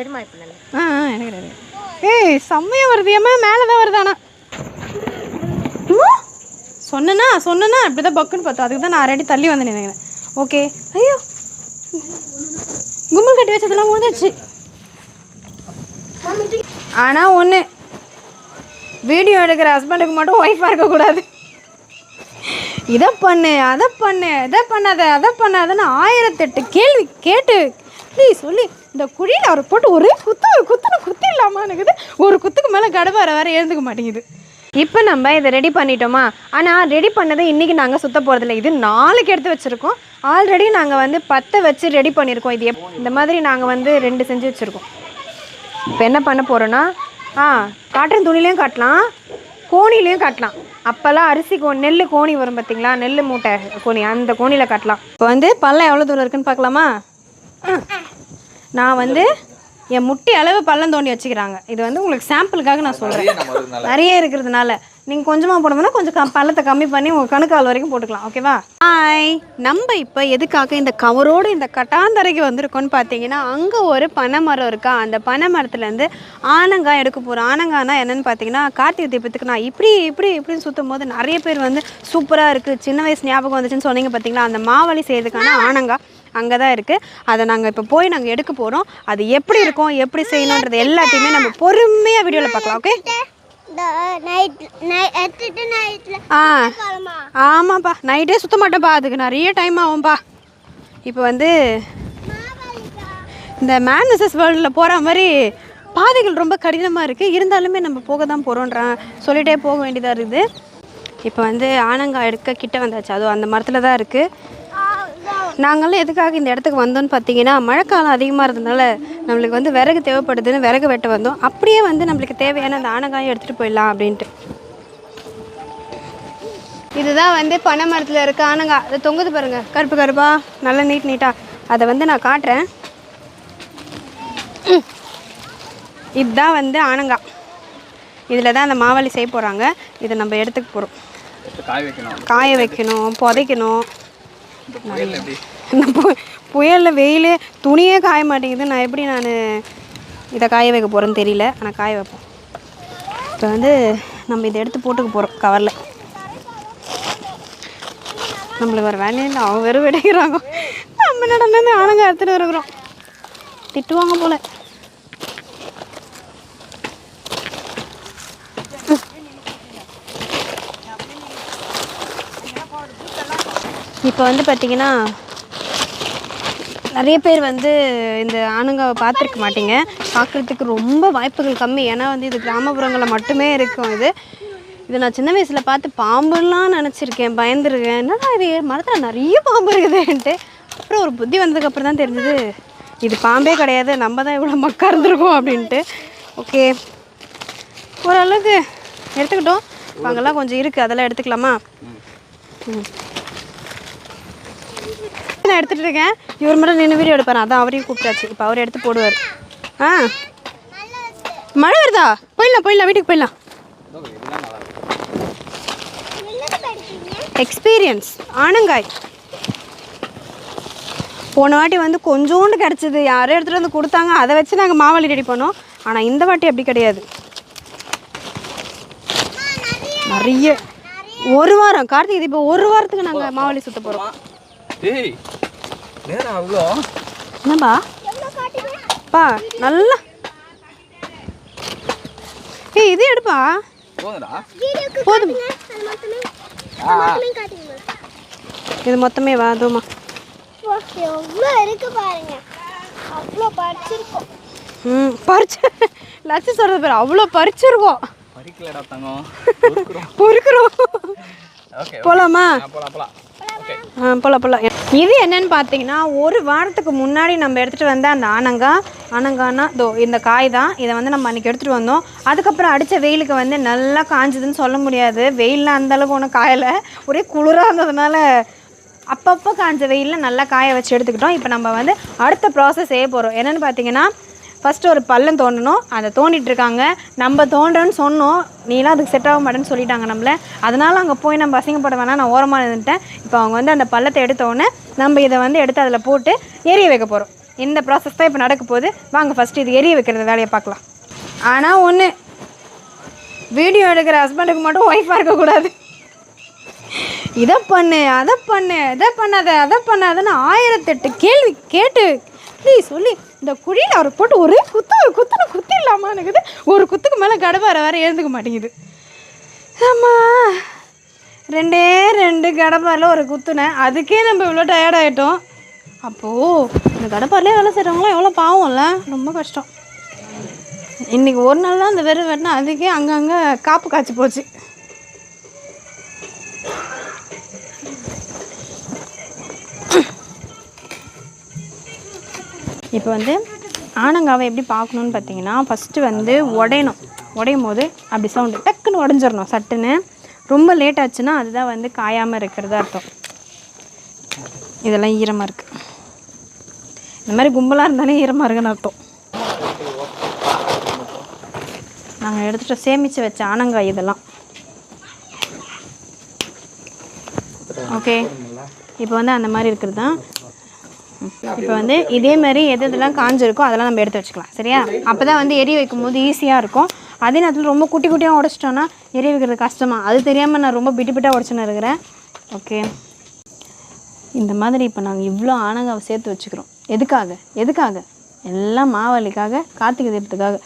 எடுமா இப்போ நல்லா ஆ எனக்கு தெரியாது. ஏய் செம்மையாக வருதியம்மா மேலே தான் வருதானா சொன்னனா சொன்னனா? இப்படி தான் பக்குன்னு பார்த்தோம். அதுக்கு தான் நான் ரெடி தள்ளி வந்து நினைக்கிறேன். ஓகே. ஐயோ. கும்பல் கட்டி வச்சதெல்லாம் முடிஞ்சிச்சு ஆனால் ஒன்று வீடியோ எடுக்கிற ஹஸ்பண்டுக்கு மட்டும் ஒய்ஃபாக இருக்கக்கூடாது. இதை பண்ணு அதை பண்ணு இதை பண்ணாத அதை பண்ணாதன்னு ஆயிரத்தெட்டு கேள்வி கேட்டு. ப்ளீஸ் சொல்லி. இந்த குழியில் அவரை போட்டு ஒரே குத்து குத்துன குத்து இல்லாமல் ஒரு குத்துக்கு மேலே கடுப்பார வேற எழுந்துக்க மாட்டேங்குது. இப்போ நம்ம இதை ரெடி பண்ணிட்டோமா? ஆனால் ரெடி பண்ணதை இன்றைக்கி நாங்கள் சுத்த போகிறதில்ல இது நாளைக்கு எடுத்து வச்சுருக்கோம். ஆல்ரெடி நாங்கள் வந்து பத்தை வச்சு ரெடி பண்ணியிருக்கோம். இது எப் இந்த மாதிரி நாங்கள் வந்து ரெண்டு செஞ்சு வச்சுருக்கோம். இப்போ என்ன பண்ண போகிறோன்னா ஆ காட்டன் துணிலையும் காட்டலாம். கோணிலையும் காட்டலாம். அப்போல்லாம் அரிசி கோ நெல் கோணி வரும் பார்த்தீங்களா நெல் மூட்டை கோணி. அந்த கோணியில் காட்டலாம். இப்போ வந்து பள்ளம் எவ்வளோ தூரம் இருக்குன்னு பார்க்கலாமா? நான் வந்து என் முட்டி அளவு பள்ளம் தோண்டி வச்சுக்கிறாங்க. இது வந்து உங்களுக்கு சாம்பிளுக்காக நான் சொல்கிறேன் நிறைய இருக்கிறதுனால. நீங்கள் கொஞ்சமாக போடணும்னா கொஞ்சம் கம் பள்ளத்தை கம்மி பண்ணி உங்கள் கணுக்கால் வரைக்கும் போட்டுக்கலாம். ஓகேவா ஹாய் நம்ம இப்போ எதுக்காக இந்த கவரோடு இந்த கட்டாந்தரைக்கு வந்திருக்கோம்னு பார்த்தீங்கன்னா அங்கே ஒரு பனை மரம் இருக்கா? அந்த பனை மரத்துலேருந்து ஆனங்காய் எடுக்க போகிறோம் ஆனங்காய்னா என்னென்னு பார்த்தீங்கன்னா கார்த்திகை தீபத்துக்கு நான் இப்படி இப்படி இப்படின்னு சுற்றும் போது நிறைய பேர் வந்து சூப்பராக இருக்குது சின்ன வயசு ஞாபகம் வந்துச்சுன்னு சொன்னீங்க பார்த்தீங்களா அந்த மாவழி செய்யறதுக்கான ஆனங்காய். அங்கே தான் இருக்குது அதை நாங்கள் இப்போ போய் நாங்கள் எடுக்க போகிறோம் அது எப்படி இருக்கும் எப்படி செய்யணுன்றது எல்லாத்தையுமே நம்ம பொறுமையாக வீடியோவில் பார்க்கலாம் ஓகே ஆ. ஆமாப்பா. நைட்டே சுத்த மாட்டேன்ப்பா. அதுக்கு நிறைய டைம் ஆகும்ப்பா இப்போ வந்து இந்த மேன் வேர்ல்டில் போகிற மாதிரி பாதைகள் ரொம்ப கடினமாக இருக்குது இருந்தாலுமே நம்ம போக தான் போகிறோன்றான் சொல்லிகிட்டே போக வேண்டியதாக இருக்குது. இப்போ வந்து ஆனங்காய் எடுக்க கிட்ட வந்தாச்சு. அதுவும் அந்த மரத்தில் தான் இருக்குது நாங்களும் எதுக்காக இந்த இடத்துக்கு வந்தோம்னு பார்த்தீங்கன்னா மழைக்காலம் அதிகமாக இருந்ததுனால நம்மளுக்கு வந்து விறகு தேவைப்படுதுன்னு விறகு வெட்ட வந்தோம். அப்படியே வந்து நம்மளுக்கு தேவையான அந்த ஆனங்காயை எடுத்துகிட்டு போயிடலாம் அப்படின்ட்டு. இதுதான் வந்து பனை மரத்தில் இருக்க ஆனங்காய் அது தொங்குது பாருங்க. கருப்பு கருப்பா நல்லா நீட் நீட்டா அதை வந்து நான் காட்டுறேன். இதுதான் வந்து ஆனங்காய் இதில் தான் அந்த மாவழி செய்ய போகிறாங்க இதை நம்ம எடுத்துக்க போகிறோம் காய வைக்கணும். காய வைக்கணும் புதைக்கணும். இந்த பு புயலில் வெயில் துணியே காய மாட்டேங்குது. நான் எப்படி நான் இதை காய வைக்க போகிறேன்னு தெரியல. ஆனால் காய வைப்போம். இப்போ வந்து நம்ம இதை எடுத்து போட்டுக்க போகிறோம் கவரில் நம்மளுக்கு வேறு வேலையே இல்லை. அவங்க வெறும் விடைக்கிறாங்க. நம்ம நடந்து ஆனங்க எடுத்துகிட்டு வருகிறோம் திட்டுவாங்க போல. இப்போ வந்து பார்த்தீங்கன்னா நிறைய பேர் வந்து இந்த ஆணுங்காவை பார்த்துருக்க மாட்டீங்க. பார்க்குறதுக்கு ரொம்ப வாய்ப்புகள் கம்மி. ஏன்னா வந்து இது கிராமப்புறங்களில் மட்டுமே இருக்கும் இது. இது நான் சின்ன வயசில் பார்த்து பாம்புலாம் நினச்சிருக்கேன் பயந்துருக்கேன். என்னடா இது? மரத்தில் நிறைய பாம்பு இருக்குதுன்ட்டு. அப்புறம் ஒரு புத்தி வந்ததுக்கப்புறம் தான் தெரிஞ்சது இது பாம்பே கிடையாது. நம்ம தான் இவ்வளோ மக்கா இருந்திருக்கோம் அப்படின்ட்டு. ஓகே. ஓரளவுக்கு எடுத்துக்கிட்டோம். அங்கெல்லாம் கொஞ்சம் இருக்குது அதெல்லாம் எடுத்துக்கலாமா? ம். நான் எடுத்துகிட்டு இருக்கேன். இவர் மட்டும் நின்று வீடியோ எடுப்பார். அதான் அவரையும் கூப்பிட்டாச்சு. இப்போ அவர் எடுத்து போடுவார். ஆ. மழை வருதா? போயிடலாம் போயிடலாம். வீட்டுக்கு போயிடலாம். எக்ஸ்பீரியன்ஸ் ஆனங்காய். போன வாட்டி வந்து கொஞ்சோண்டு கிடச்சிது. யாரோ எடுத்துகிட்டு வந்து கொடுத்தாங்க. அதை வச்சு நாங்கள் மாவழி ரெடி பண்ணோம். ஆனால் இந்த வாட்டி அப்படி கிடையாது. நிறைய. ஒரு வாரம். கார்த்திகை இப்போ ஒரு வாரத்துக்கு நாங்கள் மாவழி சுற்ற போகிறோம் டேய் நேரம் அவ்வளோ என்னப்பா? பா நல்லா. ஏய் இது எடுப்பா. போதும். அது மட்டுமே ஆ. மட்டுமே காட்டுங்க. இது மொத்தமே வா தூமா எவ்வளோ இருக்கு பாருங்க. அவ்வளோ படிச்சிருக்கோம் ம் பறிச்சு. லட்சம் சொல்கிறது பேர் அவ்வளோ பறிச்சிருக்கோம். பறிக்கலடா தங்கம். பொறுக்கிறோம். ஓகே போகலாமா போலாம். போலாம் போல ஆ போகலாம் போகலாம் இது என்னன்னு பார்த்தீங்கன்னா ஒரு வாரத்துக்கு முன்னாடி நம்ம எடுத்துகிட்டு வந்த அந்த ஆனங்கா ஆனங்கானா தோ இந்த காய் தான் இதை வந்து நம்ம அன்றைக்கி எடுத்துகிட்டு வந்தோம். அதுக்கப்புறம் அடித்த வெயிலுக்கு வந்து நல்லா காஞ்சுதுன்னு சொல்ல முடியாது. வெயிலில் அந்தளவுக்கு ஒன்றும் காயலை. ஒரே குளிராக இருந்ததுனால அப்பப்போ காஞ்ச வெயிலில் நல்லா காய வச்சு எடுத்துக்கிட்டோம். இப்போ நம்ம வந்து அடுத்த ப்ராசஸ் செய்ய போகிறோம் என்னென்னு பார்த்தீங்கன்னா ஃபஸ்ட்டு ஒரு பள்ளம் தோண்டணும் அதை தோண்டிட்டு இருக்காங்க நம்ம தோன்றோன்னு சொன்னோம். நீலாம் அதுக்கு செட் ஆக மாட்டேன்னு சொல்லிட்டாங்க நம்மளை. அதனால் அங்கே போய் நம்ம அசிங்கப்பட வேணாம். நான் ஓரமாக இருந்துட்டேன் இப்போ அவங்க வந்து அந்த பள்ளத்தை எடுத்தோடனே நம்ம இதை வந்து எடுத்து அதில் போட்டு எரிய வைக்க போகிறோம் இந்த ப்ராசஸ் தான் இப்போ நடக்க போகுது. வாங்க ஃபஸ்ட்டு இது எரிய வைக்கிறது வேலையை பார்க்கலாம். ஆனால் ஒன்று வீடியோ எடுக்கிற ஹஸ்பண்டுக்கு மட்டும் ஒய்ஃபாக இருக்கக்கூடாது. இதை பண்ணு அதை பண்ணு இதை பண்ணாத அதை பண்ணாதன்னு ஆயிரத்தெட்டு கேள்வி கேட்டு ப்ளீஸ் சொல்லி இந்த குழியில் அவரை போட்டு ஒரே குத்து குத்துன்னு குத்துன குத்திடலாமா ஒரு குத்துக்கு மேலே கடப்பார வேற எழுந்துக்க மாட்டேங்குது. ஆமா ரெண்டே ரெண்டு கடப்பாரில் ஒரு குத்துனேன் அதுக்கே நம்ம இவ்வளோ டயர்ட் ஆகிட்டோம் அப்போது இந்த கடப்பாரிலே வேலை செய்கிறவங்களாம் எவ்வளோ பாவம்ல? ரொம்ப கஷ்டம். இன்றைக்கி ஒரு நாள் தான் அந்த வெறும் வெட்டினா அதுக்கே அங்கங்கே காப்பு காய்ச்சி போச்சு. இப்போ வந்து ஆனங்காவை எப்படி பார்க்கணுன்னு பார்த்தீங்கன்னா ஃபஸ்ட்டு வந்து உடையணும். உடையும் போது அப்படி சவுண்டு டக்குன்னு உடஞ்சிடணும் சட்டுன்னு. ரொம்ப லேட் ஆச்சுன்னா அதுதான் வந்து காயாமல் இருக்கிறது அர்த்தம். இதெல்லாம் ஈரமாக இருக்குது இந்த மாதிரி கும்பலாக இருந்தாலே ஈரமாக இருக்குன்னு அர்த்தம். நாங்கள் எடுத்துகிட்டு சேமித்து வச்ச ஆனங்காய் இதெல்லாம். ஓகே இப்போ வந்து அந்த மாதிரி இருக்கிறது தான். இப்போ வந்து இதே மாதிரி எது எதெல்லாம் காஞ்சிருக்கோ அதெல்லாம் நம்ம எடுத்து வச்சுக்கலாம் சரியா? அப்போ தான் வந்து எரிய வைக்கும் போது ஈஸியாக இருக்கும். அதே நேரத்தில் ரொம்ப குட்டி குட்டியாக உடச்சிட்டோன்னா எரிய வைக்கிறது கஷ்டமாக அது தெரியாமல் நான் ரொம்ப பிட்டு பிட்டாக உடச்சுன்னு இருக்கிறேன். ஓகே. இந்த மாதிரி இப்போ நாங்கள் இவ்வளோ ஆனங்காவை சேர்த்து வச்சுக்கிறோம். எதுக்காக? எதுக்காக? எல்லாம் மாவலிக்காக கார்த்திகை தீபத்துக்காக.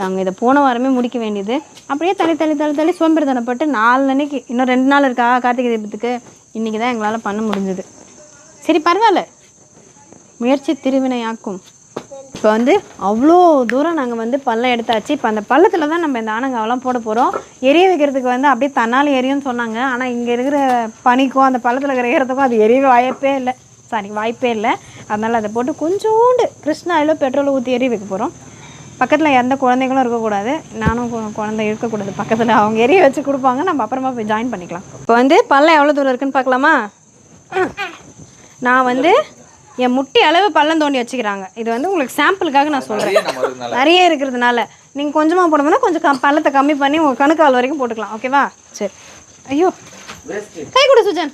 நாங்கள் இதை போன வாரமே முடிக்க வேண்டியது. அப்படியே தள்ளி தள்ளி தள்ளி தள்ளி சோம்பேறித்தனப்பட்டு நாலு அன்னைக்கு இன்னும் ரெண்டு நாள் இருக்கா கார்த்திகை தீபத்துக்கு? இன்றைக்கி தான் எங்களால் பண்ண முடிஞ்சது. சரி பரவாயில்ல. முயற்சி திருவினையாக்கும். இப்போ வந்து அவ்வளோ தூரம் நாங்கள் வந்து பள்ளம் எடுத்தாச்சு. இப்போ அந்த பள்ளத்தில் தான் நம்ம இந்த ஆனங்காவெல்லாம் போட போகிறோம் எரிய வைக்கிறதுக்கு வந்து அப்படியே தன்னால் எரியும்னு சொன்னாங்க. ஆனால் இங்கே இருக்கிற பனிக்கும் அந்த பள்ளத்தில் இருக்கிற ஈரத்துக்கும் அது எரிய வாய்ப்பே இல்லை. சாரி வாய்ப்பே இல்லை. அதனால் அதை போட்டு கொஞ்சோண்டு கிருஷ்ணாயிலோ பெட்ரோல் ஊற்றி எரிய வைக்க போகிறோம் பக்கத்தில் எந்த குழந்தைகளும் இருக்கக்கூடாது. நானும் கு- குழந்தை இருக்கக்கூடாது பக்கத்தில் அவங்க எரிய வச்சு கொடுப்பாங்க. நம்ம அப்புறமா போய் ஜாயின் பண்ணிக்கலாம். இப்போ வந்து பள்ளம் எவ்வளோ தூரம் இருக்குன்னு பார்க்கலாமா? நான் வந்து என் முட்டி அளவு பள்ளம் தோண்டி வச்சுக்கிறாங்க. இது வந்து உங்களுக்கு சாம்பிளுக்காக நான் சொல்கிறேன் நிறைய இருக்கிறதுனால. நீங்கள் கொஞ்சமாக போடுறதுனா கொஞ்சம் கம் பள்ளத்தை கம்மி பண்ணி உங்கள் கணுக்கால் வரைக்கும் போட்டுக்கலாம். ஓகேவா சரி. ஐயோ. கை கொடு சுஜன்.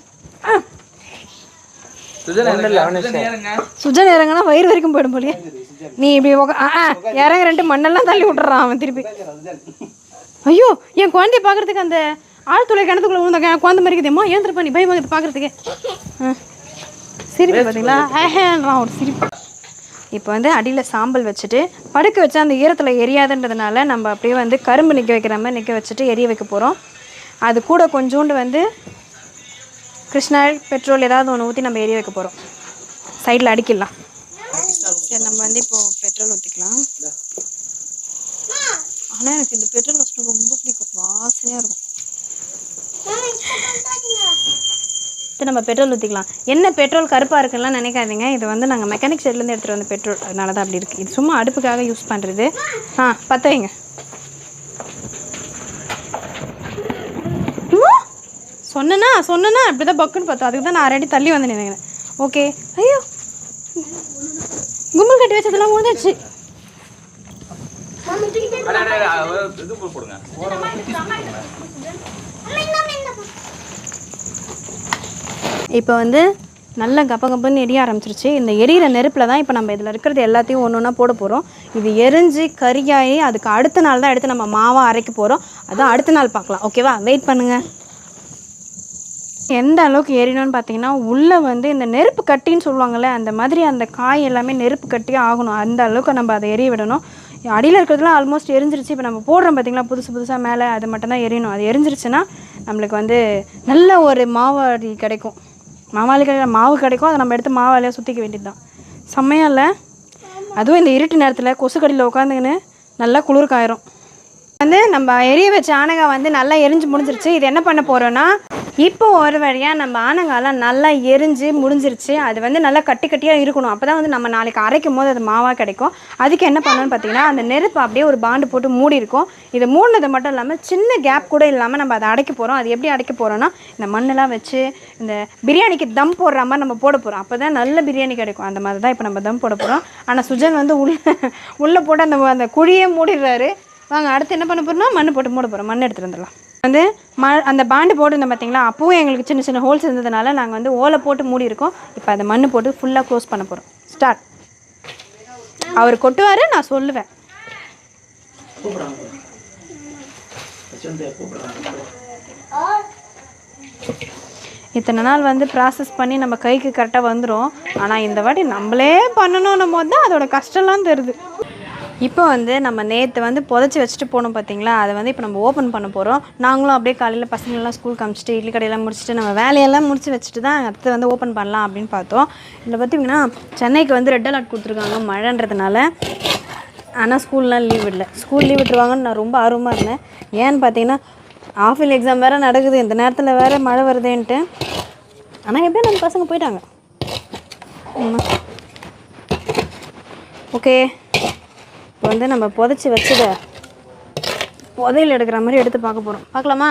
சுஜன் இறங்கினா வயிறு வரைக்கும் போயிடும் போலியே. நீ இப்படி ஆ இறங்க ரெண்டு மண்ணெல்லாம் தள்ளி விட்டுறான் அவன் திருப்பி. ஐயோ என் குழந்தைய பார்க்கறதுக்கு அந்த ஆழ்துளை கிணத்துக்குள்ள விழுந்த குழந்தை மாதிரி இருக்குதேம்மா ஏந்திரப்பா நீ பயமாக இது பார்க்கறதுக்கு. ஆ. சிரிப்பு பார்த்தீங்களா? ஆஹேன்றான் ஒரு சிரிப்பு. இப்போ வந்து அடியில் சாம்பல் வச்சுட்டு படுக்க வச்சா அந்த ஈரத்தில் எரியாதுன்றதுனால நம்ம அப்படியே வந்து கரும்பு நிற்க வைக்கிற மாதிரி நிற்க வச்சுட்டு எரிய வைக்க போகிறோம் அது கூட கொஞ்சோண்டு வந்து கிருஷ்ணாயில் பெட்ரோல் ஏதாவது ஒன்று ஊற்றி நம்ம எரிய வைக்க போகிறோம் சைடில் அடிக்கிடலாம் சரி நம்ம வந்து இப்போ பெட்ரோல் ஊற்றிக்கலாம் ஆனால் எனக்கு இந்த பெட்ரோல் வச்சு ரொம்ப பிடிக்கும். வாசனையாக இருக்கும். ஃபஸ்ட்டு நம்ம பெட்ரோல் ஊற்றிக்கலாம் என்ன பெட்ரோல் கருப்பாக இருக்குலாம் நினைக்காதீங்க இது வந்து நாங்கள் மெக்கானிக் ஷெட்லேருந்து எடுத்துகிட்டு வந்த பெட்ரோல் அதனால தான் அப்படி இருக்குது இது சும்மா அடுப்புக்காக யூஸ் பண்ணுறது ஆ பற்ற வைங்க அம்மா! சொன்னனா சொன்னனா தான் பக்குன்னு பார்த்தோம் அதுக்கு தான் நான் அரடி தள்ளி வந்து நினைக்கிறேன் ஓகே ஐயோ கும்பல் கட்டி வச்சதெல்லாம் முடிஞ்சிச்சு இது போடுங்க இப்போ வந்து நல்ல கப்ப கப்பன்னு எரிய ஆரம்பிச்சிருச்சு. இந்த எரியிற நெருப்பில் தான் இப்போ நம்ம இதில் இருக்கிறது எல்லாத்தையும் ஒன்று ஒன்றா போட போகிறோம் இது எரிஞ்சு கறியாகி அதுக்கு அடுத்த நாள் தான் எடுத்து நம்ம மாவாக அரைக்க போகிறோம் அதான் அடுத்த நாள் பார்க்கலாம். ஓகேவா வெயிட் பண்ணுங்கள் எந்த அளவுக்கு எரியணும்னு பார்த்தீங்கன்னா உள்ளே வந்து இந்த நெருப்பு கட்டின்னு சொல்லுவாங்கள்ல அந்த மாதிரி அந்த காய் எல்லாமே நெருப்பு கட்டி ஆகணும். அந்த அளவுக்கு நம்ம அதை எரிய விடணும். அடியில் இருக்கிறதுலாம் ஆல்மோஸ்ட் எரிஞ்சிருச்சு. இப்போ நம்ம போடுறோம் பார்த்திங்களா புதுசு புதுசாக மேலே அது மட்டும்தான் எரியணும். அது எரிஞ்சிருச்சுன்னா நம்மளுக்கு வந்து நல்ல ஒரு மாவாடி கிடைக்கும். மாவாளி கடையில் மாவு கிடைக்கும் அதை நம்ம எடுத்து மாவாளியாக சுற்றிக்க வேண்டியது தான் செம்மையாக இல்லை? அதுவும் இந்த இருட்டு நேரத்தில் கொசுக்கடியில் உட்காந்துக்கின்னு நல்லா குளிர்காயிரும் வந்து நம்ம எரிய வச்ச ஆனங்காய் வந்து நல்லா எரிஞ்சு முடிஞ்சிருச்சு. இது என்ன பண்ண போகிறோன்னா இப்போ ஒரு வழியாக நம்ம ஆனங்காலாம் நல்லா எரிஞ்சு முடிஞ்சிருச்சு. அது வந்து நல்லா கட்டி கட்டியாக இருக்கணும். அப்போ தான் வந்து நம்ம நாளைக்கு அரைக்கும் போது அது மாவாக கிடைக்கும். அதுக்கு என்ன பண்ணணும்னு பார்த்தீங்கன்னா அந்த நெருப்பு அப்படியே ஒரு பாண்டு போட்டு மூடி இருக்கும். இதை மூடினது மட்டும் இல்லாமல் சின்ன கேப் கூட இல்லாமல் நம்ம அதை அடைக்க போகிறோம் அது எப்படி அடைக்க போகிறோன்னா இந்த மண்ணெல்லாம் வச்சு இந்த பிரியாணிக்கு தம் போடுற மாதிரி நம்ம போட போகிறோம் அப்போ தான் நல்ல பிரியாணி கிடைக்கும். அந்த மாதிரி தான் இப்போ நம்ம தம் போட போகிறோம் ஆனால் சுஜன் வந்து உள்ள உள்ளே போட்டு அந்த அந்த குழியே மூடிடுறாரு. வாங்க அடுத்து என்ன பண்ண போறோம்னா மண் போட்டு மூட போகிறோம் மண் எடுத்துகிட்டு வந்துடலாம். வந்து ம அந்த பாண்டு போட்டுருந்தோம் பார்த்தீங்களா அப்பவும் எங்களுக்கு சின்ன சின்ன ஹோல்ஸ் இருந்ததுனால நாங்கள் வந்து ஓலை போட்டு மூடி இருக்கோம் இப்போ அந்த மண் போட்டு ஃபுல்லாக க்ளோஸ் பண்ண போகிறோம் ஸ்டார்ட் அவர் கொட்டுவார் நான் சொல்லுவேன். இத்தனை நாள் வந்து ப்ராசஸ் பண்ணி நம்ம கைக்கு கரெக்டாக வந்துடும் ஆனால் இந்த வாட்டி நம்மளே பண்ணணும் போது தான் அதோட கஷ்டம்லாம் தெரியுது இப்போ வந்து நம்ம நேற்று வந்து புதைச்சி வச்சுட்டு போனோம் பார்த்தீங்களா அதை வந்து இப்போ நம்ம ஓப்பன் பண்ண போகிறோம் நாங்களும் அப்படியே காலையில் பசங்களெலாம் ஸ்கூல் காமிச்சிட்டு இட்லி கடையெல்லாம் முடிச்சுட்டு நம்ம வேலையெல்லாம் முடிச்சு வச்சுட்டு தான் அடுத்து வந்து ஓப்பன் பண்ணலாம் அப்படின்னு பார்த்தோம். இதில் பார்த்தீங்கன்னா சென்னைக்கு வந்து ரெட் அலர்ட் கொடுத்துருக்காங்க மழைன்றதுனால. ஆனால் ஸ்கூல்லாம் லீவ் விடல. ஸ்கூல் லீவ் விட்டுருவாங்கன்னு நான் ரொம்ப ஆர்வமாக இருந்தேன். ஏன்னு பார்த்தீங்கன்னா ஆஃபில் எக்ஸாம் வேறு நடக்குது. இந்த நேரத்தில் வேறு மழை வருதேன்ட்டு. ஆனால் எப்படியும் நம்ம பசங்க போயிட்டாங்க. ஓகே இப்போ வந்து நம்ம புதைச்சி வச்சத புதையல் எடுக்கிற மாதிரி எடுத்து பார்க்க போகிறோம் பார்க்கலாமா?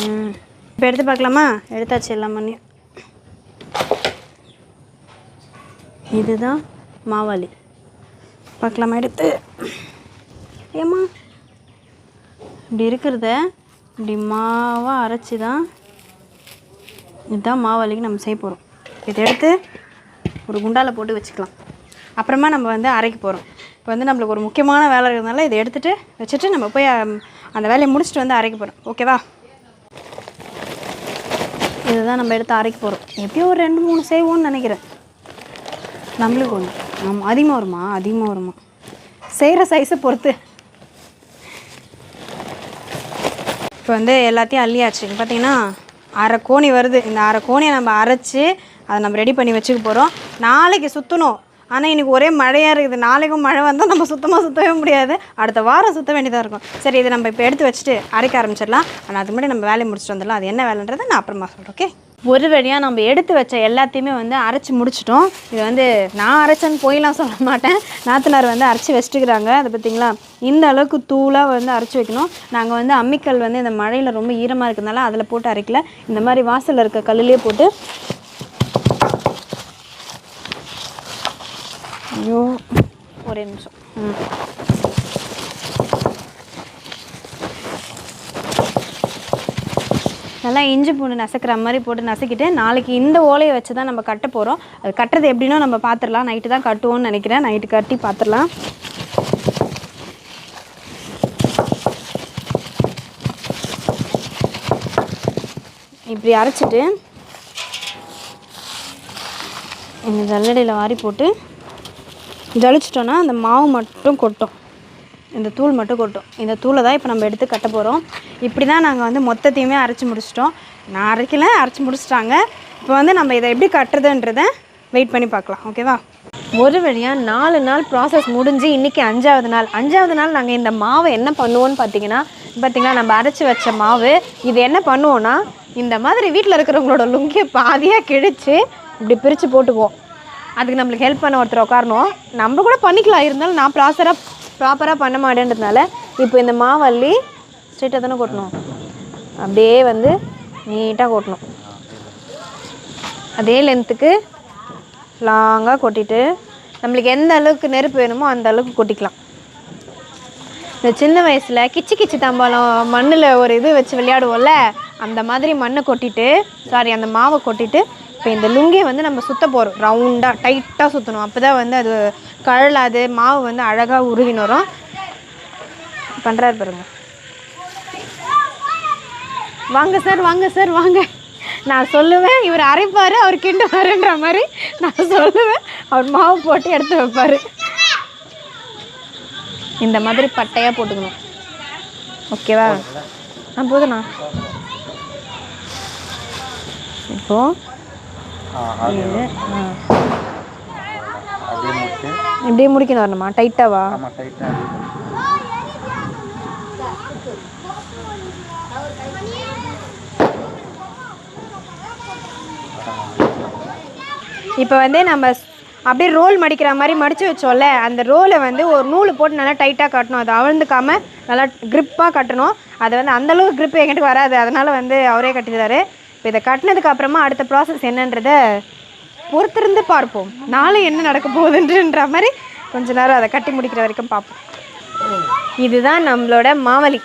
ம். இப்போ எடுத்து பார்க்கலாமா? எடுத்தாச்சு எல்லாம் பண்ணி. இதுதான் மாவாளி. பார்க்கலாமா எடுத்து? ஏம்மா? இப்படி இருக்கிறத இப்படி மாவாக அரைச்சி தான் இதுதான் மாவாளிக்கு நம்ம செய்ய போகிறோம் இதை எடுத்து ஒரு குண்டாவில் போட்டு வச்சுக்கலாம். அப்புறமா நம்ம வந்து அரைக்க போகிறோம் இப்போ வந்து நம்மளுக்கு ஒரு முக்கியமான வேலை இருக்கிறதுனால இதை எடுத்துகிட்டு வச்சுட்டு நம்ம போய் அந்த வேலையை முடிச்சுட்டு வந்து அரைக்க போகிறோம் ஓகேவா இதுதான் நம்ம எடுத்து அரைக்க போகிறோம் எப்படியும் ஒரு ரெண்டு மூணு செய்வோம்னு நினைக்கிறேன். நம்மளுக்கு ஒன்று ஆமாம் அதிகமாக வருமா? அதிகமாக வருமா? செய்கிற சைஸை பொறுத்து. இப்போ வந்து எல்லாத்தையும் அள்ளியாச்சு. பார்த்தீங்கன்னா அரை கோணி வருது. இந்த அரை கோணியை நம்ம அரைச்சி அதை நம்ம ரெடி பண்ணி வச்சுக்க போகிறோம் நாளைக்கு சுற்றணும் ஆனால் இன்றைக்கி ஒரே மழையாக இருக்குது. நாளைக்கும் மழை வந்தால் நம்ம சுத்தமாக சுற்றவே முடியாது. அடுத்த வாரம் சுற்ற வேண்டியதாக இருக்கும். சரி இதை நம்ம இப்போ எடுத்து வச்சுட்டு அரைக்க ஆரம்பிச்சிடலாம். ஆனால் அது முன்னாடி நம்ம வேலையை முடிச்சுட்டு வந்துடலாம். அது என்ன வேலைன்றதை நான் அப்புறமா சொல்கிறேன் ஓகே ஒரு வழியாக நம்ம எடுத்து வச்ச எல்லாத்தையுமே வந்து அரைச்சி முடிச்சிட்டோம். இது வந்து நான் அரைச்சேன்னு போயெலாம் சொல்ல மாட்டேன். நாத்தனார் வந்து அரைச்சி வச்சுட்டுக்கிறாங்க அதை பார்த்தீங்களா? இந்த அளவுக்கு தூளாக வந்து அரைச்சி வைக்கணும். நாங்கள் வந்து அம்மிக்கல் வந்து இந்த மழையில் ரொம்ப ஈரமாக இருக்கிறதுனால அதில் போட்டு அரைக்கல. இந்த மாதிரி வாசலில் இருக்க கல்லுலேயே போட்டு ஐயோ ஒரே நிமிஷம். ம். நல்லா இஞ்சி பூண்டு நசுக்கிற மாதிரி போட்டு நசுக்கிட்டு நாளைக்கு இந்த ஓலையை வச்சு தான் நம்ம கட்ட போகிறோம் அது கட்டுறது எப்படின்னா நம்ம பார்த்துடலாம் நைட்டு தான் கட்டுவோம்னு நினைக்கிறேன். நைட்டு கட்டி பார்த்துடலாம் இப்படி அரைச்சிட்டு இந்த ஜல்லடையில் வாரி போட்டு ஜலிச்சிட்டோன்னா அந்த மாவு மட்டும் கொட்டும். இந்த தூள் மட்டும் கொட்டும். இந்த தூளை தான் இப்போ நம்ம எடுத்து கட்ட போகிறோம் இப்படி தான் நாங்கள் வந்து மொத்தத்தையுமே அரைச்சி முடிச்சிட்டோம். நான் அரைக்கல அரைச்சி முடிச்சிட்டாங்க. இப்போ வந்து நம்ம இதை எப்படி கட்டுறதுன்றத வெயிட் பண்ணி பார்க்கலாம். ஓகேவா ஒரு வழியாக நாலு நாள் ப்ராசஸ் முடிஞ்சு இன்றைக்கி அஞ்சாவது நாள். அஞ்சாவது நாள் நாங்கள் இந்த மாவை என்ன பண்ணுவோம்னு பார்த்தீங்கன்னா பார்த்திங்கன்னா நம்ம அரைச்சி வச்ச மாவு. இது என்ன பண்ணுவோன்னா இந்த மாதிரி வீட்டில் இருக்கிறவங்களோட லுங்கியை பாதியாக கிழித்து இப்படி பிரித்து போட்டுக்குவோம். அதுக்கு நம்மளுக்கு ஹெல்ப் பண்ண ஒருத்தர் உட்காரணும் நம்ம கூட பண்ணிக்கலாம். இருந்தாலும் நான் ப்ராசராக ப்ராப்பராக பண்ண மாட்டேன்றதுனால இப்போ இந்த மாவள்ளி ஸ்ட்ரெயிட்டாக தானே கொட்டணும். அப்படியே வந்து நீட்டாக கொட்டணும். அதே லென்த்துக்கு லாங்காக கொட்டிட்டு நம்மளுக்கு எந்த அளவுக்கு நெருப்பு வேணுமோ அந்த அளவுக்கு கொட்டிக்கலாம். இந்த சின்ன வயசில் கிச்சு கிச்சு தம்பாலம் மண்ணில் ஒரு இது வச்சு விளையாடுவோம்ல அந்த மாதிரி மண்ணை கொட்டிட்டு சாரி அந்த மாவை கொட்டிட்டு இப்போ இந்த லுங்கியை வந்து நம்ம சுத்த போகிறோம் ரவுண்டாக டைட்டாக சுற்றணும் அப்போ தான் வந்து அது கழலாது. மாவு வந்து அழகாக உருகின்னு வரும். பண்ணுறாரு பாருங்க. வாங்க சார் வாங்க சார் வாங்க. நான் சொல்லுவேன் இவர் அரைப்பார் அவர் கிண்டுவாருன்ற மாதிரி நான் சொல்லுவேன். அவர் மாவு போட்டு எடுத்து வைப்பார். இந்த மாதிரி பட்டையாக போட்டுக்கணும். ஓகேவா? ஆ போதுண்ணா இப்போது இது, ஆ. அப்படியே முடிச்சு இப்படியே முடிக்கணும் வரணுமா? டைட்டாவா இப்போ வந்து நம்ம அப்படியே ரோல் மடிக்கிற மாதிரி மடித்து வச்சோம்ல அந்த ரோலை வந்து ஒரு நூல் போட்டு நல்லா டைட்டாக கட்டணும். அதை அவிழ்ந்துக்காம நல்லா க்ரிப்பாக கட்டணும். அது வந்து அந்தளவுக்கு grip என்கிட்ட வராது. அதனால் வந்து அவரே கட்டிடுறாரு. இப்போ இதை கட்டினதுக்கு அப்புறமா அடுத்த ப்ராசஸ் என்னன்றத பொறுத்திருந்து பார்ப்போம். நாளை என்ன நடக்க போகுதுன்ற மாதிரி கொஞ்ச நேரம் அதை கட்டி முடிக்கிற வரைக்கும் பார்ப்போம். இதுதான் நம்மளோட மாவலி.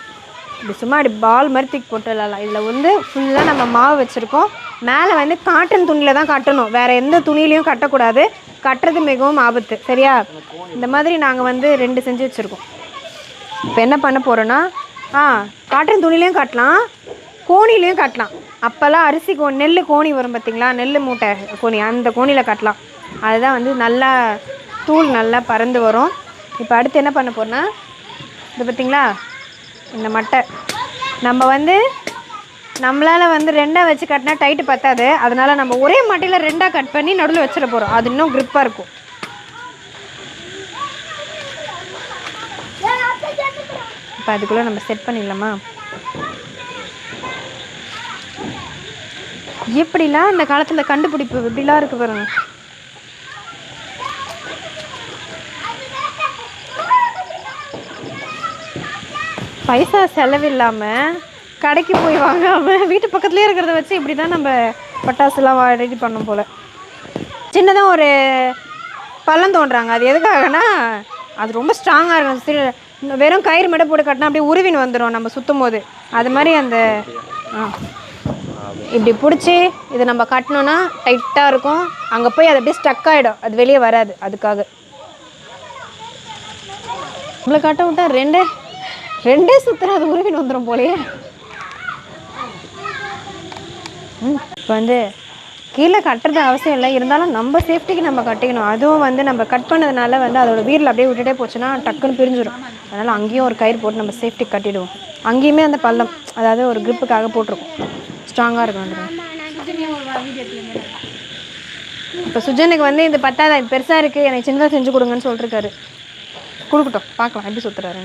இது சும்மா அப்படி பால் மாதிரி தூக்கி போட்டு இதில் வந்து ஃபுல்லாக நம்ம மாவு வச்சுருக்கோம். மேலே வந்து காட்டன் துணியில் தான் கட்டணும். வேறு எந்த துணியிலையும் கட்டக்கூடாது. கட்டுறது மிகவும் ஆபத்து. சரியா? இந்த மாதிரி நாங்கள் வந்து ரெண்டு செஞ்சு வச்சுருக்கோம். இப்போ என்ன பண்ண போகிறோன்னா ஆ காட்டன் துணிலையும் கட்டலாம். கோணிலையும் கட்டலாம். அப்போல்லாம் அரிசி கோ நெல் கோணி வரும் பார்த்தீங்களா? நெல் மூட்டை கோணி அந்த கோணியில் கட்டலாம். அதுதான் வந்து நல்லா தூள் நல்லா பறந்து வரும். இப்போ அடுத்து என்ன பண்ண போகிறோன்னா இது பார்த்தீங்களா? இந்த மட்டை. நம்ம வந்து நம்மளால் வந்து ரெண்டாக வச்சு கட்டினா டைட்டு பத்தாது. அதனால் நம்ம ஒரே மட்டையில் ரெண்டாக கட் பண்ணி நடுவில் வச்சிட போகிறோம் அது இன்னும் க்ரிப்பாக இருக்கும். இப்போ அதுக்குள்ளே நம்ம செட் பண்ணிடலாமா? எப்படிலாம் இந்த காலத்தில் கண்டுபிடிப்பு? இப்படிலாம் இருக்கு பாருங்க. பைசா செலவில்லாமல் கடைக்கு போய் வாங்காமல் வீட்டு பக்கத்துலேயே இருக்கிறத வச்சு இப்படி தான் நம்ம பட்டாசுலாம் ரெடி பண்ணும் போல். சின்னதாக ஒரு பள்ளம் தோன்றாங்க அது எதுக்காகனா அது ரொம்ப ஸ்ட்ராங்காக இருக்கும். சிறு- வெறும் கயிறு மட்டும் போட்டு கட்டினா அப்படியே உருவின் வந்துடும் நம்ம சுற்றும் போது. அது மாதிரி அந்த ஆ. இப்படி பிடிச்சி இதை நம்ம கட்டினோன்னா டைட்டாக இருக்கும். அங்கே போய் அது அப்படியே ஸ்டக் ஆகிடும் அது வெளியே வராது. அதுக்காக. உங்களை கட்ட விட்டா ரெண்டே ரெண்டே சுற்றுற அது உருவின் வந்துடும் போலயே. இப்போ வந்து கீழே கட்டுறது அவசியம் இல்லை. இருந்தாலும் நம்ம சேஃப்டிக்கு நம்ம கட்டிக்கணும். அதுவும் வந்து நம்ம கட் பண்ணதுனால வந்து அதோட வீரில் அப்படியே விட்டுட்டே போச்சுன்னா டக்குன்னு பிரிஞ்சிடும் அதனால் அங்கேயும் ஒரு கயிறு போட்டு நம்ம சேஃப்டி கட்டிடுவோம். அங்கேயுமே அந்த பள்ளம் அதாவது ஒரு கிரிப்புக்காக போட்டிருக்கோம். ஸ்ட்ராங்காக இருக்கும் இப்போ சுஜனுக்கு வந்து இந்த பட்டாதா இது பெருசாக இருக்குது எனக்கு சின்னதாக செஞ்சு கொடுங்கன்னு சொல்லிருக்காரு. கொடுக்கட்டும் பார்க்கலாம் எப்படி சுற்றுறாரு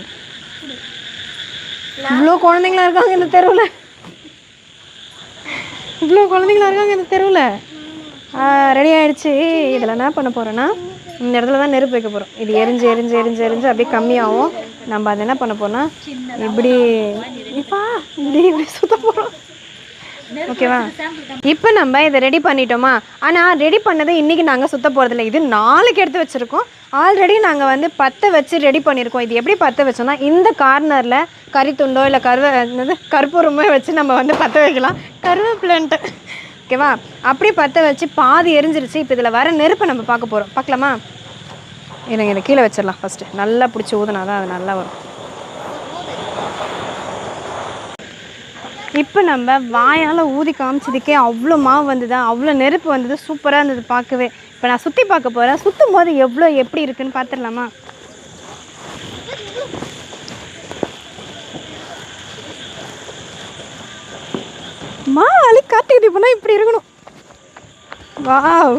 இவ்வளோ குழந்தைங்களா இருக்காங்க இந்த தெருவில். இவ்வளோ குழந்தைங்களா இருக்காங்க இந்த தெருவில். ரெடி ஆயிடுச்சு. இதில் என்ன பண்ண போகிறோன்னா இந்த இடத்துல தான் நெருப்பு வைக்க போகிறோம் இது எரிஞ்சு எரிஞ்சு எரிஞ்சு எரிஞ்சு அப்படியே கம்மியாகும். நம்ம அதை என்ன பண்ண போறோம்னா இப்படி இப்பா இப்படி இப்படி சுத்த போகிறோம் ஓகேவா இப்போ நம்ம இதை ரெடி பண்ணிட்டோமா? ஆனால் ரெடி பண்ணதை இன்றைக்கி நாங்கள் சுத்த போகிறதில்ல இது நாளைக்கு எடுத்து வச்சுருக்கோம். ஆல்ரெடி நாங்கள் வந்து பற்ற வச்சு ரெடி பண்ணியிருக்கோம் இது எப்படி பற்ற வச்சோம்னா இந்த கார்னரில் கறித்துண்டோ இல்லை கருவ என்னது கற்பூரமோ வச்சு நம்ம வந்து பற்ற வைக்கலாம். கருவேப்பிலன்ட்டு. ஓகேவா அப்படி பற்ற வச்சு பாதி எரிஞ்சிருச்சு. இப்போ இதில் வர நெருப்பை நம்ம பார்க்க போகிறோம் பார்க்கலாமா? எனக்கு இதை கீழே வச்சிடலாம் ஃபஸ்ட்டு நல்லா பிடிச்சி ஊதுனா தான் அது நல்லா வரும். இப்போ நம்ம வாயால் ஊதி காமிச்சதுக்கே அவ்வளோ மாவு வந்ததா? அவ்வளோ நெருப்பு வந்தது? சூப்பராக இருந்தது பார்க்கவே. இப்போ நான் சுற்றி பார்க்க போகிறேன் சுற்றும் போது எவ்வளோ எப்படி இருக்குன்னு பார்த்துடலாமா? மாலி கார்த்திகை தீபம்னா இப்படி இருக்கணும். வாவ்.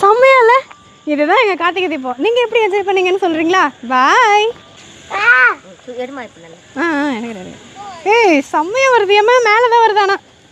செம்மையால? இதுதான் எங்கள் கார்த்திகை தீபம். நீங்கள் எப்படி என்ஜாய் பண்ணீங்கன்னு சொல்கிறீங்களா பாய் ஆ. எனக்கு ஏய் செம்மையாக வருது. ஏம்மா மேலே தான் வருதானா